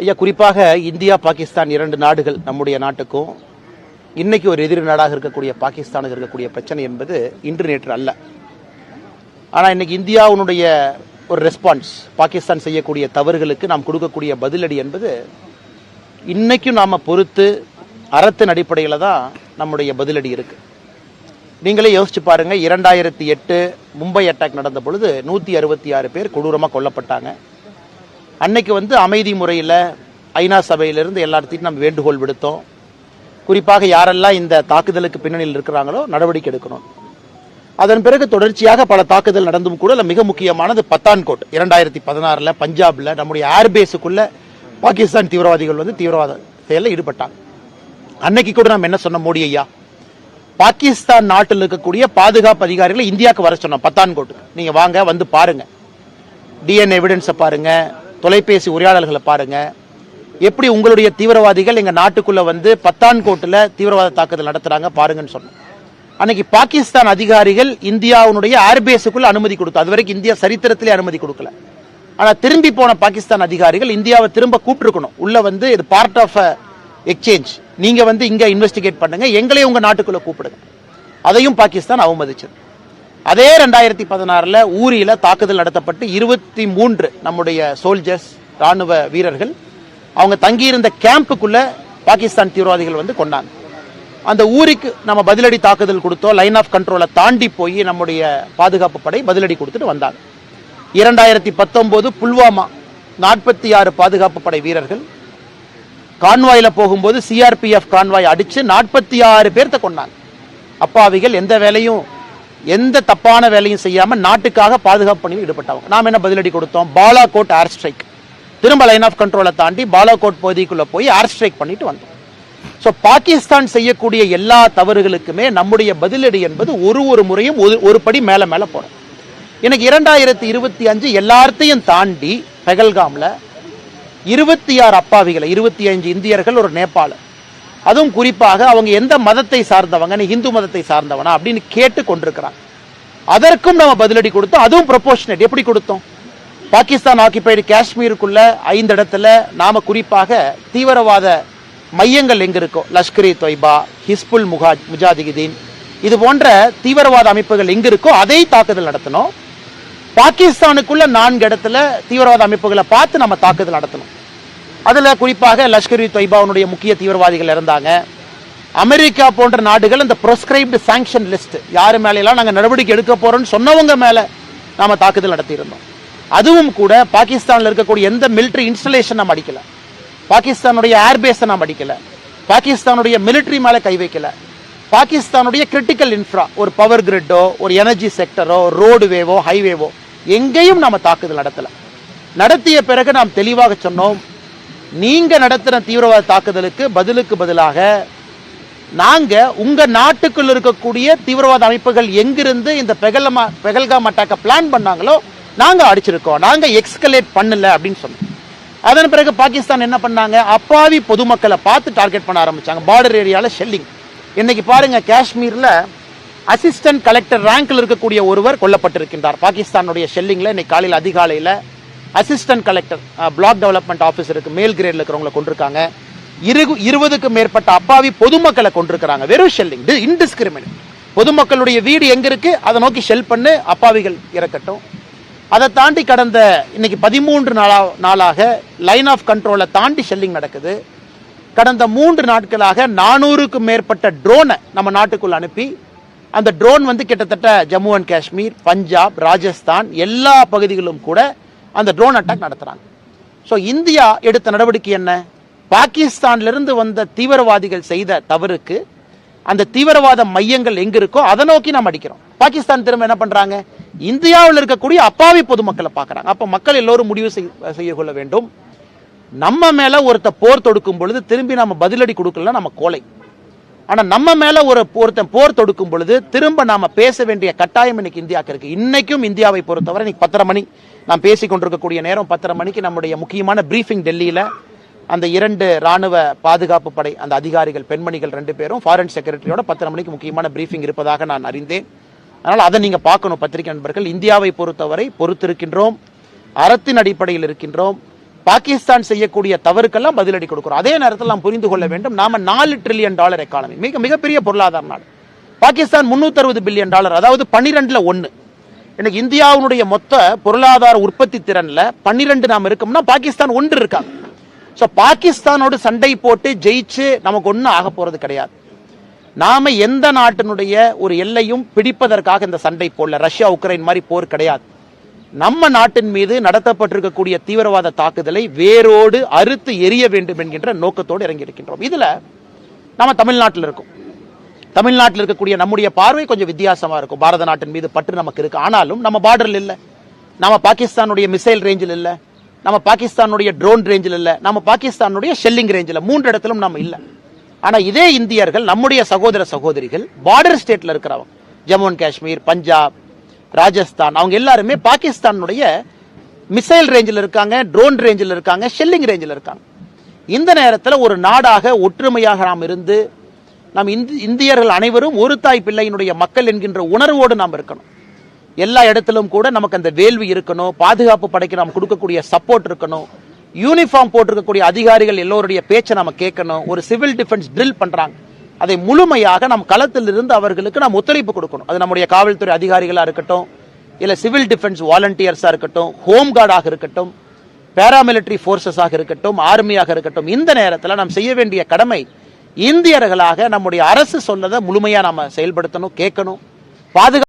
ஐயா குறிப்பாக இந்தியா பாகிஸ்தான் இரண்டு நாடுகள் நம்முடைய நாட்டுக்கும் இன்னைக்கு ஒரு எதிரி நாடாக இருக்கக்கூடிய பாகிஸ்தானுக்கு இருக்கக்கூடிய பிரச்சனை என்பது இன்று நேற்று அல்ல. ஆனால் இன்னைக்கு இந்தியாவுடைய ஒரு ரெஸ்பான்ஸ் பாகிஸ்தான் செய்யக்கூடிய தவறுகளுக்கு நாம் கொடுக்கக்கூடிய பதிலடி என்பது இன்னைக்கும் நாம் பொறுத்து அறத்தின் அடிப்படையில் தான் நம்முடைய பதிலடி இருக்கு. நீங்களே யோசிச்சு பாருங்கள் இரண்டாயிரத்தி எட்டு மும்பை அட்டாக் நடந்த பொழுது நூற்றி அறுபத்தி ஆறு பேர் கொடூரமாக கொல்லப்பட்டாங்க. அன்னைக்கு வந்து அமைதி முறையில் ஐநா சபையிலிருந்து எல்லாத்தையும் நம்ம வேண்டுகோள் விடுத்தோம். குறிப்பாக யாரெல்லாம் இந்த தாக்குதலுக்கு பின்னணியில் இருக்கிறாங்களோ நடவடிக்கை எடுக்கணும். அதன் பிறகு தொடர்ச்சியாக பல தாக்குதல் நடந்தும் கூட மிக முக்கியமானது பத்தான்கோட். இரண்டாயிரத்தி பதினாறில் பஞ்சாபில் நம்முடைய ஏர்பேஸுக்குள்ள பாகிஸ்தான் தீவிரவாதிகள் வந்து தீவிரவாத செயலில் ஈடுபட்டாங்க. அன்னைக்கு கூட நம்ம என்ன சொன்ன மோடி ஐயா? பாகிஸ்தான் நாட்டில் இருக்கக்கூடிய பாதுகாப்பு அதிகாரிகளை இந்தியாவுக்கு வர சொன்னோம் பத்தான்கோட்டுக்கு. நீங்கள் வாங்க வந்து பாருங்க. டிஎன்ஏ எவிடன்ஸை பாருங்கள் தொலைபேசி உரையாடல்களை பாருங்க. எப்படி உங்களுடைய தீவிரவாதிகள் எங்க நாட்டுக்குள்ள வந்து பத்தான்கோட்டில் தீவிரவாத தாக்குதல் நடத்துறாங்க பாருங்கன்னு சொன்னோம் அன்னைக்கு பாகிஸ்தான் அதிகாரிகள் இந்தியாவுடைய ஏர்பேஸுக்குள்ள அனுமதி கொடுத்தோம் அது வரைக்கும் இந்தியா சரித்திரத்திலே அனுமதி கொடுக்கல. ஆனா திரும்பி போன பாகிஸ்தான் அதிகாரிகள் இந்தியாவை திரும்ப கூப்பிட்டுருக்கணும். உள்ள வந்து இது பார்ட் ஆஃப் எக்ஸ்சேஞ்ச் நீங்க வந்து இங்க இன்வெஸ்டிகேட் பண்ணுங்க. எங்களையும் உங்க நாட்டுக்குள்ள கூப்பிடுங்க. அதையும் பாகிஸ்தான் அவமதிச்சது அதே ரெண்டாயிரத்தி பதினாறுல ஊரியில தாக்குதல் நடத்தப்பட்டு இருபத்தி மூன்று நம்முடைய சோல்ஜர்ஸ் ராணுவ வீரர்கள் அவங்க தங்கியிருந்த கேம்புக்குள்ள பாகிஸ்தான் தீவிரவாதிகள் வந்து கொண்டாங்க. அந்த ஊருக்கு நம்ம பதிலடி தாக்குதல் கொடுத்தோம். லைன் ஆஃப் கண்ட்ரோலை தாண்டி போய் நம்முடைய பாதுகாப்பு படை பதிலடி கொடுத்துட்டு வந்தாங்க. இரண்டாயிரத்தி பத்தொன்பது புல்வாமா நாற்பத்தி ஆறு பாதுகாப்பு படை வீரர்கள் கான்வாயில் போகும்போது சிஆர்பிஎஃப் கான்வாய் அடிச்சு நாற்பத்தி ஆறு பேர்த்த கொண்டாங்க அப்பாவிகள் எந்த வேலையும் எந்த தப்பான வேலையும் செய்யாமல் நாட்டுக்காக பாதுகாப்பு பணியில் ஈடுபட்டவங்க. நாம் என்ன பதிலடி கொடுத்தோம்? பாலாகோட் ஏர் ஸ்ட்ரைக் திரும்ப லைன் ஆஃப் கண்ட்ரோலை தாண்டி பாலாகோட் பகுதிக்குள்ளே போய் ஏர் ஸ்ட்ரைக் பண்ணிட்டு வந்தோம். ஸோ பாகிஸ்தான் செய்யக்கூடிய எல்லா தவறுகளுக்குமே நம்முடைய பதிலடி என்பது ஒரு ஒரு முறையும் ஒரு ஒரு படி மேலே மேலே போகிறோம் எனக்கு இரண்டாயிரத்தி இருபத்தி அஞ்சு எல்லாத்தையும் தாண்டி பெகல்காம்ல இருபத்தி ஆறு அப்பாவிகளை இருபத்தி அஞ்சு இந்தியர்கள் ஒரு நேபாள. அதுவும் குறிப்பாக அவங்க எந்த மதத்தை சார்ந்தவங்க இந்து மதத்தை சார்ந்தவனா அப்படின்னு கேட்டு கொண்டிருக்கிறாங்க அதற்கும் நம்ம பதிலடி கொடுத்தோம். அதுவும் ப்ரொபோஷனட் எப்படி கொடுத்தோம்? பாகிஸ்தான் ஆக்கிபைடு காஷ்மீருக்குள்ள ஐந்து இடத்துல நாம குறிப்பாக தீவிரவாத மையங்கள் எங்க இருக்கோ? லஷ்கர் இ தொய்பா ஹிஸ்புல் முகா முஜாதிகிதீன் இது போன்ற தீவிரவாத அமைப்புகள் எங்க இருக்கோ அதை தாக்குதல் நடத்தணும். பாகிஸ்தானுக்குள்ள நான்கு இடத்துல தீவிரவாத அமைப்புகளை பார்த்து நம்ம தாக்குதல் நடத்தணும். அதில் குறிப்பாக லஷ்கர் இ தொய்பாவுடைய முக்கிய தீவிரவாதிகள் இருந்தாங்க அமெரிக்கா போன்ற நாடுகள் இந்த ப்ரொஸ்கிரைப்டு சாங்ஷன் லிஸ்ட் யார் மேலெல்லாம் நாங்கள் நடவடிக்கை எடுக்க போகிறோன்னு சொன்னவங்க மேலே நாம் தாக்குதல் நடத்தியிருந்தோம். அதுவும் கூட பாகிஸ்தானில் இருக்கக்கூடிய எந்த மிலிட்டரி இன்ஸ்டலேஷன் நாம் அடிக்கல. பாகிஸ்தானுடைய ஏர்பேஸை நாம் அடிக்கல. பாகிஸ்தானுடைய மிலிட்டரி மேலே கை வைக்கல. பாகிஸ்தானுடைய கிரிட்டிக்கல் இன்ஃப்ரா ஒரு பவர் கிரிட்டோ ஒரு எனர்ஜி செக்டரோ ரோடுவேவோ ஹைவேவோ எங்கேயும் நாம் தாக்குதல் நடத்தலை. நடத்திய பிறகு நாம் தெளிவாக சொன்னோம் நீங்கள் நடத்தின தீவிரவாத தாக்குதலுக்கு பதிலுக்கு பதிலாக நாங்கள் உங்கள் நாட்டுக்குள் இருக்கக்கூடிய தீவிரவாத அமைப்புகள் எங்கிருந்து இந்த பெகலமா பெகல்காம் அட்டாக்கை பிளான் பண்ணாங்களோ நாங்கள் அடிச்சிருக்கோம். நாங்கள் எக்ஸ்கலேட் பண்ணல அப்படின்னு சொன்னோம். அதன் பிறகு பாகிஸ்தான் என்ன பண்ணாங்க? அப்பாவி பொதுமக்களை பார்த்து டார்கெட் பண்ண ஆரம்பித்தாங்க பார்டர் ஏரியாவில் ஷெல்லிங் இன்னைக்கு பாருங்கள் காஷ்மீரில் அசிஸ்டன்ட் கலெக்டர் ரேங்கில் இருக்கக்கூடிய ஒருவர் கொல்லப்பட்டிருக்கின்றார். பாகிஸ்தானுடைய ஷெல்லிங்கில் இன்னைக்கு காலையில் அதிகாலையில் அசிஸ்டன்ட் கலெக்டர் பிளாக் டெவலப்மெண்ட் ஆஃபீஸருக்கு மேல் கிரேட்ல இருக்கிறவங்களை கொண்டிருக்காங்க. இரு இருபதுக்கும் மேற்பட்ட அப்பாவி பொதுமக்களை கொண்டிருக்கிறாங்க. வெறும் ஷெல்லிங் இன்டிஸ்கிரிமினேட் பொதுமக்களுடைய வீடு எங்க இருக்கு? அதை நோக்கி ஷெல் பண்ணு அப்பாவிகள் இறக்கட்டும். அதை தாண்டி கடந்த இன்னைக்கு பதிமூன்று நாளா நாளாக லைன் ஆஃப் கண்ட்ரோலை தாண்டி ஷெல்லிங் நடக்குது. கடந்த மூன்று நாட்களாக நானூறுக்கும் மேற்பட்ட ட்ரோனை நம்ம நாட்டுக்குள் அனுப்பி. அந்த ட்ரோன் வந்து கிட்டத்தட்ட ஜம்மு அண்ட் காஷ்மீர் பஞ்சாப் ராஜஸ்தான் எல்லா பகுதிகளிலும் கூட அந்த ட்ரோன் அட்டாக் நடத்துறாங்க. ஸோ இந்தியா எடுத்த நடவடிக்கை என்ன? பாகிஸ்தான்லேருந்து வந்த தீவிரவாதிகள் செய்த தவறுக்கு அந்த தீவிரவாத மையங்கள் எங்க இருக்கோ அதை நோக்கி நாம் அடிக்கிறோம். பாகிஸ்தான் திரும்ப என்ன பண்றாங்க? இந்தியாவில் இருக்கக்கூடிய அப்பாவி பொதுமக்களை பார்க்குறாங்க. அப்போ மக்கள் எல்லோரும் முடிவு செய்ய கொள்ள வேண்டும். நம்ம மேல ஒருத்த போர் தொடுக்கும் பொழுது திரும்பி நம்ம பதிலடி கொடுக்கலன்னா நம்ம கோலை ஆனால் நம்ம மேல ஒரு ஒருத்தன் போர் தொடுக்கும் பொழுது திரும்ப நாம பேச வேண்டிய கட்டாயம் இன்னைக்கு இந்தியாவுக்கு இருக்கு. இன்னைக்கும் இந்தியாவை பொறுத்தவரை இன்னைக்கு பத்தரை மணி. நாம் பேசி கொண்டிருக்கக்கூடிய நேரம் பத்தரை மணிக்கு நம்முடைய முக்கியமான பிரீஃபிங் டெல்லியில அந்த இரண்டு ராணுவ பாதுகாப்பு படை அந்த அதிகாரிகள் பெண்மணிகள் ரெண்டு பேரும் ஃபாரின் செக்ரட்டரியோட பத்தரை மணிக்கு முக்கியமான பிரீஃபிங் இருப்பதாக நான் அறிந்தேன். அதனால் அதை நீங்கள் பார்க்கணும் பத்திரிகை நண்பர்கள். இந்தியாவை பொறுத்தவரை பொறுத்திருக்கின்றோம். அறத்தின் அடிப்படையில் இருக்கின்றோம். பாகிஸ்தான் செய்யக்கூடிய தவறுக்கெல்லாம் பதிலடி கொடுக்கிறோம். அதே நேரத்தில் நாம் புரிந்து கொள்ள வேண்டும் நாம நாலு ட்ரில்லியன் டாலர் எக்கானமி மிக மிகப்பெரிய பொருளாதார நாடு. பாகிஸ்தான் 360 பில்லியன் டாலர் அதாவது பன்னிரெண்டுல ஒன்று இன்னைக்கு இந்தியாவுடைய மொத்த பொருளாதார உற்பத்தி திறன்ல பன்னிரெண்டு நாம் இருக்கோம்னா பாகிஸ்தான் ஒன்று இருக்காங்க ஸோ பாகிஸ்தானோடு சண்டை போட்டு ஜெயிச்சு நமக்கு ஒன்றும் ஆக போறது கிடையாது. நாம எந்த நாட்டினுடைய ஒரு எல்லையும் பிடிப்பதற்காக இந்த சண்டை போடல. ரஷ்யா உக்ரைன் மாதிரி போர் கிடையாது. நம்ம நாட்டின் மீது நடத்தப்பட்டிருக்கக்கூடிய தீவிரவாத தாக்குதலை வேரோடு அறுத்து எரிய வேண்டும் என்கின்ற நோக்கத்தோடு இறங்கியிருக்கின்றோம். இதில் நம்ம தமிழ்நாட்டில் இருக்கோம். தமிழ்நாட்டில் இருக்கக்கூடிய நம்முடைய பார்வை கொஞ்சம் வித்தியாசமாக இருக்கும். பாரத நாட்டின் மீது பற்று நமக்கு இருக்கு. ஆனாலும் நம்ம பார்டரில் இல்லை. நம்ம பாகிஸ்தானுடைய மிசைல் ரேஞ்சில் இல்லை. நம்ம பாகிஸ்தானுடைய ட்ரோன் ரேஞ்சில் இல்லை. நம்ம பாகிஸ்தானுடைய ஷெல்லிங் ரேஞ்சில் மூன்று இடத்திலும் நம்ம இல்லை. ஆனால் இதே இந்தியர்கள் நம்முடைய சகோதர சகோதரிகள் பார்டர் ஸ்டேட்டில் இருக்கிறவங்க. ஜம்மு அண்ட் காஷ்மீர் பஞ்சாப் ராஜஸ்தான். அவங்க எல்லாருமே பாகிஸ்தானுடைய மிசைல் ரேஞ்சில் இருக்காங்க ட்ரோன் ரேஞ்சில் இருக்காங்க ஷெல்லிங் ரேஞ்சில் இருக்காங்க. இந்த நேரத்தில் ஒரு நாடாக ஒற்றுமையாக நாம் இருந்து நாம் இந்தியர்கள் அனைவரும் ஒரு தாய் பிள்ளையினுடைய மக்கள் என்கின்ற உணர்வோடு நாம் இருக்கணும். எல்லா இடத்திலும் கூட நமக்கு அந்த வேள்வி இருக்கணும் பாதுகாப்பு படைக்கு நாம் கொடுக்கக்கூடிய சப்போர்ட் இருக்கணும். யூனிஃபார்ம் போட்டிருக்கக்கூடிய அதிகாரிகள் எல்லோருடைய பேச்சை நம்ம கேட்கணும். ஒரு சிவில் டிஃபென்ஸ் ட்ரில் பண்ணுறாங்க அதை முழுமையாக நம் களத்தில் இருந்து அவர்களுக்கு நாம் ஒத்துழைப்பு கொடுக்கணும். அது நம்முடைய காவல்துறை அதிகாரிகளாக இருக்கட்டும் இல்ல சிவில் டிஃபென்ஸ் வாலண்டியர்ஸா இருக்கட்டும் ஹோம் கார்டாக இருக்கட்டும் பேராமிலிட்டரி ஃபோர்ஸஸாக இருக்கட்டும் ஆர்மியாக இருக்கட்டும் இந்த நேரத்தில் நாம் செய்ய வேண்டிய கடமை இந்தியர்களாக நம்முடைய அரசு சொன்னதை முழுமையா நாம செயல்படுத்தணும் கேட்கணும் பாதுகா